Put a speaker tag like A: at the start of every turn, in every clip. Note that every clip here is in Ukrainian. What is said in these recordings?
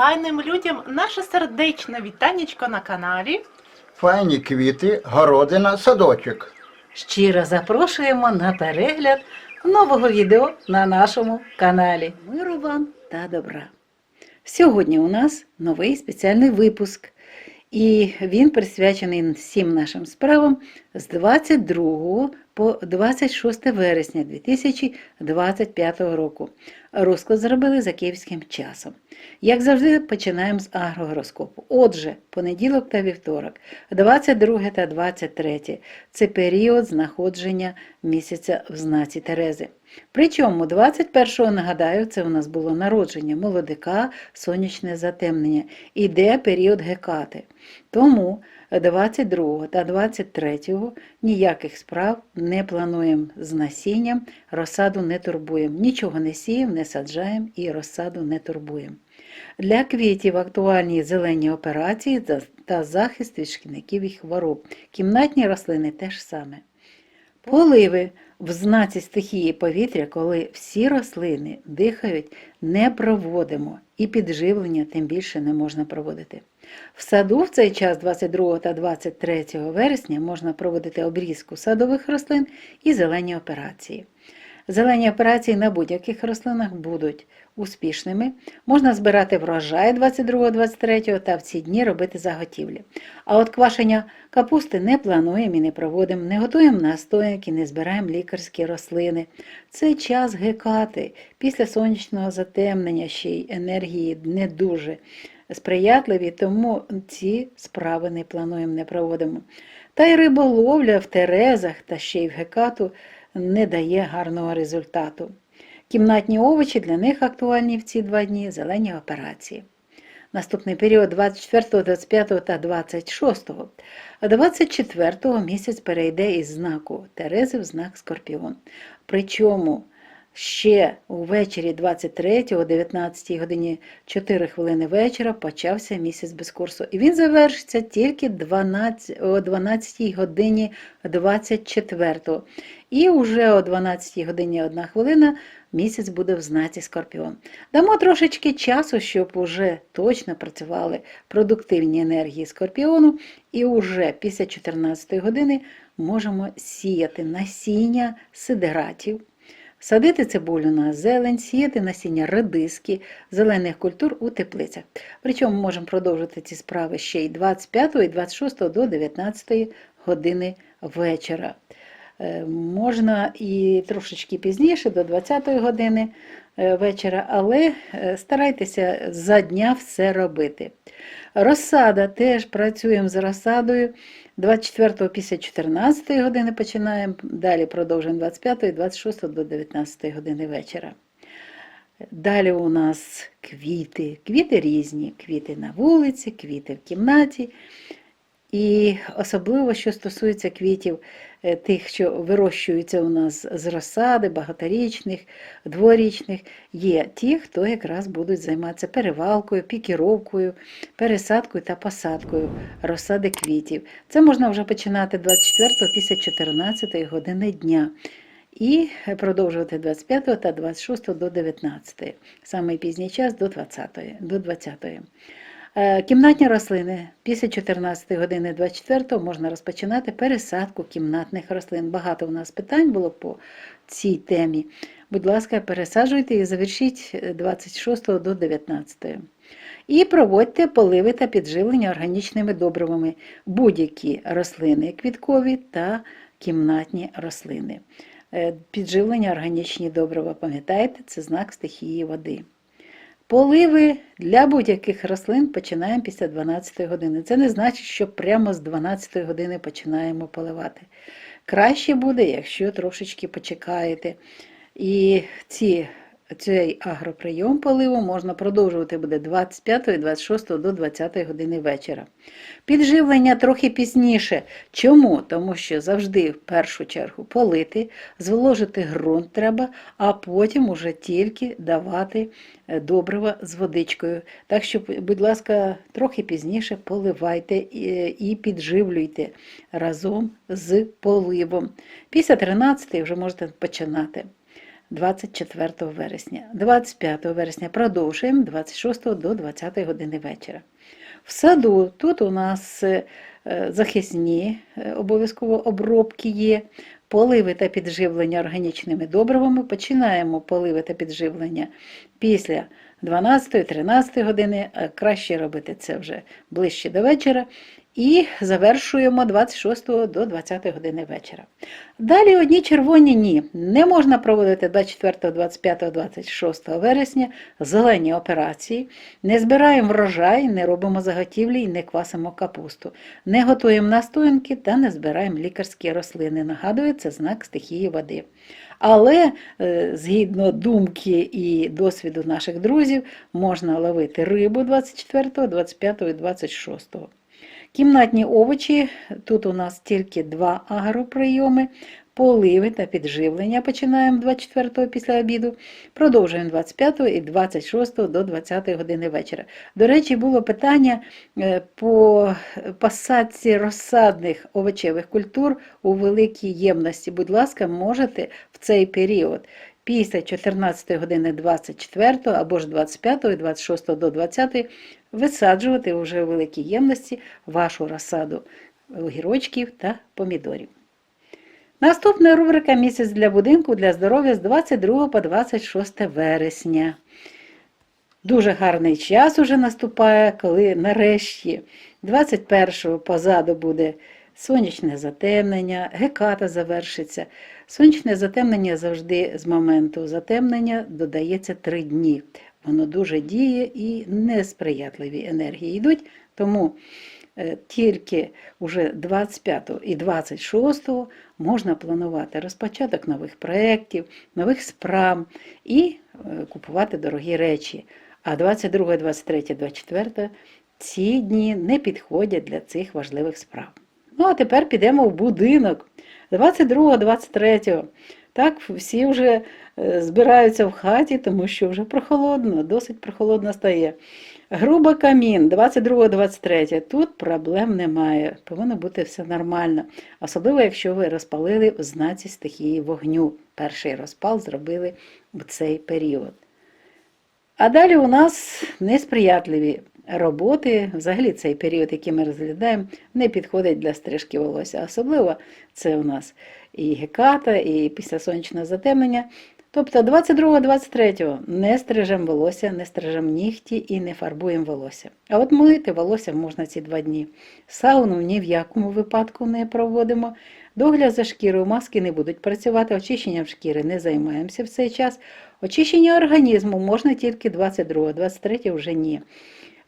A: файним людям наше сердечне вітанечко на каналі.
B: Файні квіти, городина, садочок.
C: Щиро запрошуємо на перегляд нового відео на нашому каналі. Миру вам та добра. Сьогодні у нас новий спеціальний випуск, і він присвячений всім нашим справам з 22 по 26 вересня 2025 року. Розклад зробили за київським часом. Як завжди, починаємо з агрогороскопу. Отже, понеділок та вівторок, 22 та 23 це період знаходження місяця в знаці Терези. Причому 21-го, нагадаю, це у нас було народження молодика, сонячне затемнення. Іде період гекати. Тому 22 та 23 ніяких справ не плануємо з насінням, розсаду не турбуємо. Нічого не сіємо, не саджаємо і розсаду не турбуємо. Для квітів актуальні зелені операції та- захист від шкідників і хвороб. Кімнатні рослини теж саме. Поливи в знаці стихії повітря, коли всі рослини дихають, не проводимо і підживлення тим більше не можна проводити. В саду в цей час 22 та 23 вересня можна проводити обрізку садових рослин і зелені операції. Зелені операції на будь-яких рослинах будуть успішними. Можна збирати врожай 22-23 та в ці дні робити заготівлі. А от квашення капусти не плануємо і не проводимо, не готуємо настоянки, не збираємо лікарські рослини. Це час гекати. Після сонячного затемнення ще й енергії не дуже сприятливі, тому ці справи не плануємо, не проводимо. Та й риболовля в терезах та ще й в гекату не дає гарного результату. Кімнатні овочі для них актуальні в ці два дні зелені операції. Наступний період 24, 25 та 26. А 24 місяць перейде із знаку Терези в знак Скорпіон. Причому ще увечері 23 о 19 годині 4 хвилини вечора почався місяць без курсу. І він завершиться тільки 12, о 12 годині 24. І вже о 12 годині 1 хвилина місяць буде в знаці Скорпіон. Дамо трошечки часу, щоб уже точно працювали продуктивні енергії Скорпіону, і уже після 14 години можемо сіяти насіння сидератів, садити цибулю на зелень, сіяти насіння редиски, зелених культур у теплицях. Причому можемо продовжити ці справи ще й 25 і 26 до 19 години вечора. Е, Можна і трошечки пізніше, до 20-ї години е, вечора, але е, старайтеся за дня все робити. Розсада теж працюємо з розсадою. 24 після 14 години починаємо, далі продовжуємо 25 і 26 до 19 години вечора. Далі у нас квіти. Квіти різні. Квіти на вулиці, квіти в кімнаті. І особливо, що стосується квітів, е, тих, що вирощуються у нас з розсади, багаторічних, дворічних, є ті, хто якраз будуть займатися перевалкою, пікіровкою, пересадкою та посадкою розсади квітів. Це можна вже починати 24 після 14 години дня. І продовжувати 25 та 26 до 19, самий пізній час до 20. До 20. Е, Кімнатні рослини після 14 години 24 можна розпочинати пересадку кімнатних рослин. Багато у нас питань було по цій темі. Будь ласка, пересаджуйте і завершіть е, 26 до 19. І проводьте поливи та підживлення органічними добривами будь-які рослини квіткові та кімнатні рослини. Е, Підживлення органічні добрива, пам'ятаєте, це знак стихії води. Поливи для будь-яких рослин починаємо після 12 години. Це не значить, що прямо з 12 години починаємо поливати. Краще буде, якщо трошечки почекаєте. І ці, цей агроприйом поливу можна продовжувати буде 25 і 26 до 20 години вечора. Підживлення трохи пізніше. Чому? Тому що завжди в першу чергу полити, зволожити ґрунт треба, а потім уже тільки давати е, добрива з водичкою. Так що, будь ласка, трохи пізніше поливайте і підживлюйте разом з поливом. Після 13 вже можете починати. 24 вересня. 25 вересня продовжуємо 26 до 20 години вечора. В саду тут у нас е, захисні е, обов'язково обробки є, поливи та підживлення органічними добривами. Починаємо поливи та підживлення після 12-13 години, а краще робити це вже ближче до вечора. І завершуємо 26 до 20 години вечора. Далі одні червоні ні. Не можна проводити 24, 25, 26 вересня зелені операції. Не збираємо врожай, не робимо заготівлі і не квасимо капусту. Не готуємо настоянки та не збираємо лікарські рослини. Нагадую, це знак стихії води. Але е, згідно думки і досвіду наших друзів, можна ловити рибу 24, 25 і 26. Кімнатні овочі, тут у нас тільки два агроприйоми, поливи та підживлення починаємо 24 го після обіду, продовжуємо 25 і 26 до 20 години вечора. До речі, було питання е, по посадці розсадних овочевих культур у великій ємності. Будь ласка, можете в цей період після 14 години 24 або ж 25 і 26 до 20 висаджувати вже у великій ємності вашу розсаду огірочків та помідорів. Наступна рубрика Місяць для будинку для здоров'я з 22 по 26 вересня. Дуже гарний час уже наступає, коли нарешті 21-го позаду буде сонячне затемнення, геката завершиться. Сонячне затемнення завжди з моменту затемнення додається 3 дні. Воно дуже діє і несприятливі енергії йдуть, тому е, тільки уже 25 і 26 можна планувати розпочаток нових проєктів, нових справ і е, купувати дорогі речі. А 22, 23, 24 ці дні не підходять для цих важливих справ. Ну, а тепер підемо в будинок. 22, 23. Так, всі вже е, збираються в хаті, тому що вже прохолодно, досить прохолодно стає. Груба камін, 22-23. Тут проблем немає. Повинно бути все нормально. Особливо, якщо ви розпалили в знаці стихії вогню. Перший розпал зробили в цей період. А далі у нас несприятливі роботи. Взагалі цей період, який ми розглядаємо, не підходить для стрижки волосся. Особливо це у нас і геката, і після сонячного затемнення. Тобто 22-23 не стрижемо волосся, не стрижемо нігті і не фарбуємо волосся. А от мити волосся можна ці два дні. Сауну ні в якому випадку не проводимо. Догляд за шкірою маски не будуть працювати, очищенням шкіри не займаємося в цей час. Очищення організму можна тільки 22-23 вже ні.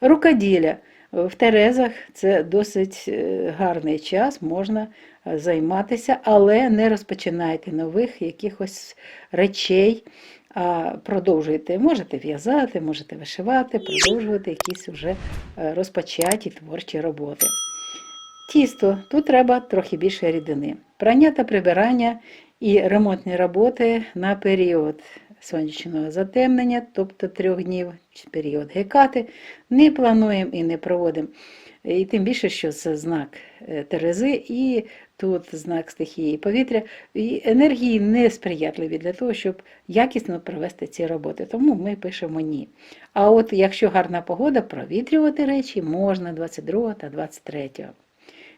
C: Рукоділля. В Терезах це досить е, гарний час, можна е, займатися, але не розпочинайте нових якихось речей, а продовжуйте. Можете в'язати, можете вишивати, продовжувати якісь вже е, розпочаті творчі роботи. Тісто, тут треба трохи більше рідини. Прання та прибирання і ремонтні роботи на період сонячного затемнення, тобто трьох днів, період гекати, не плануємо і не проводимо. І тим більше, що це знак е, Терези, і тут знак стихії повітря, і енергії несприятливі для того, щоб якісно провести ці роботи. Тому ми пишемо ні. А от якщо гарна погода, провітрювати речі можна 22 та 23.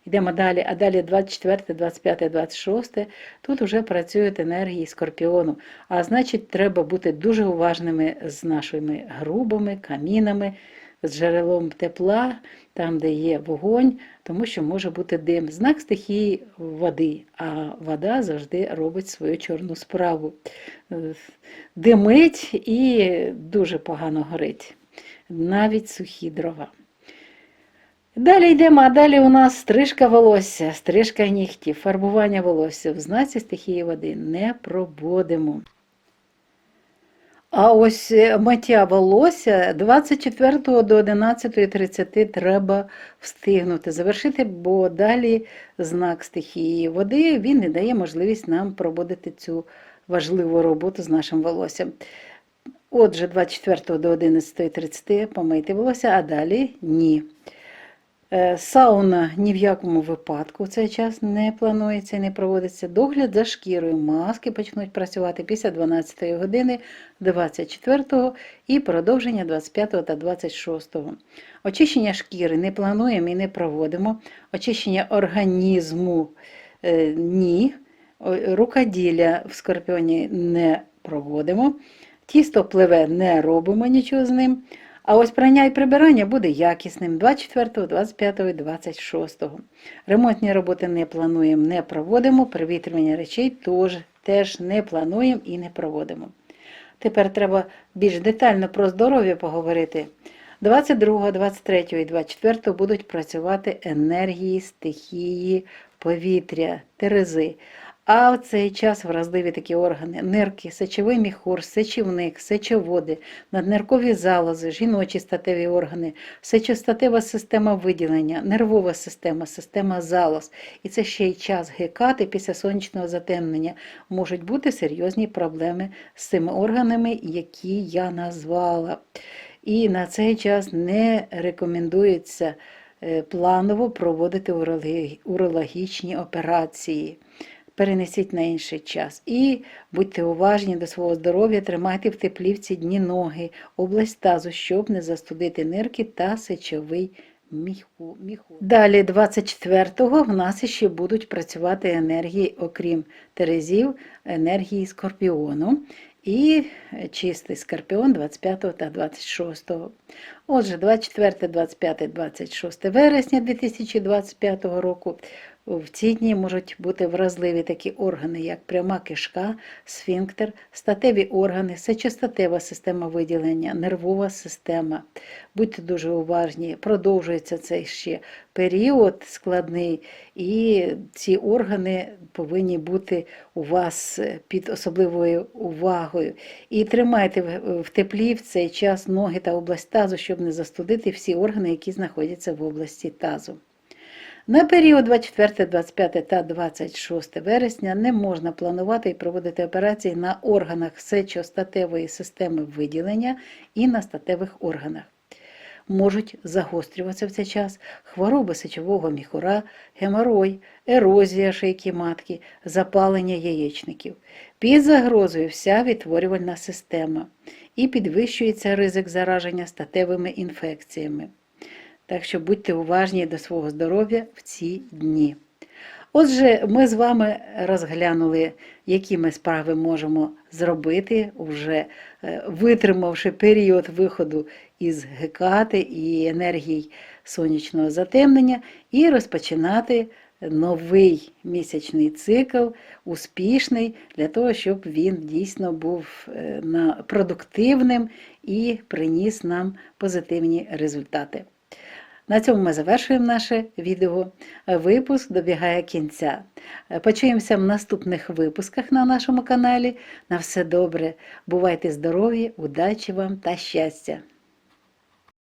C: Йдемо далі, а далі 24, 25, 26. Тут вже працюють енергії скорпіону. А значить, треба бути дуже уважними з нашими грубами, камінами, з джерелом тепла, там, де є вогонь, тому що може бути дим. Знак стихії води, а вода завжди робить свою чорну справу. Димить і дуже погано горить. Навіть сухі дрова. Далі йдемо, а далі у нас стрижка волосся, стрижка нігтів, фарбування волосся. В знаці стихії води не пробудемо. А ось е, миття волосся 24 до 11.30 треба встигнути завершити, бо далі знак стихії води він не дає можливість нам проводити цю важливу роботу з нашим волоссям. Отже, 24 до 11.30 помийте волосся, а далі ні. Е, Сауна ні в якому випадку в цей час не планується і не проводиться. Догляд за шкірою. Маски почнуть працювати після 12 години 24 і продовження 25 та 26. Очищення шкіри не плануємо і не проводимо. Очищення організму е, ні. Рукоділля в скорпіоні не проводимо. Тісто пливе не робимо нічого з ним. А ось прання і прибирання буде якісним 24, 25 і 26. Ремонтні роботи не плануємо, не проводимо. Привітрювання речей теж, теж не плануємо і не проводимо. Тепер треба більш детально про здоров'я поговорити. 22, 23 і 24 будуть працювати енергії, стихії, повітря, терези. А в цей час вразливі такі органи: нирки, сечовий міхур, сечівник, сечоводи, надниркові залози, жіночі статеві органи, сечостатева система виділення, нервова система, система залоз. І це ще й час гекати після сонячного затемнення. Можуть бути серйозні проблеми з цими органами, які я назвала. І на цей час не рекомендується е, планово проводити урологічні операції. Перенесіть на інший час. І будьте уважні до свого здоров'я, тримайте в теплі в ці дні ноги, область тазу, щоб не застудити нирки та сечовий міху. Далі, 24-го, в нас ще будуть працювати енергії, окрім Терезів, енергії скорпіону. І чистий скорпіон 25 та 26. Отже, 24, 25, 26 вересня 2025 року в ці дні можуть бути вразливі такі органи, як пряма кишка, сфінктер, статеві органи, сечостатева система виділення, нервова система. Будьте дуже уважні, продовжується цей ще період складний, і ці органи повинні бути у вас під особливою увагою. І тримайте в- теплі в цей час ноги та область тазу, щоб не застудити всі органи, які знаходяться в області тазу. На період 24, 25 та 26 вересня не можна планувати і проводити операції на органах сечостатевої системи виділення і на статевих органах. Можуть загострюватися в цей час хвороби сечового міхура, геморой, ерозія шийки матки, запалення яєчників. Під загрозою вся відтворювальна система і підвищується ризик зараження статевими інфекціями. Так що будьте уважні до свого здоров'я в ці дні. Отже, ми з вами розглянули, які ми справи можемо зробити, вже е, витримавши період виходу із гекати і енергій сонячного затемнення, і розпочинати новий місячний цикл, успішний, для того, щоб він дійсно був е, продуктивним і приніс нам позитивні результати. На цьому ми завершуємо наше відео. Випуск добігає кінця. Почуємося в наступних випусках на нашому каналі. На все добре. Бувайте здорові, удачі вам та щастя!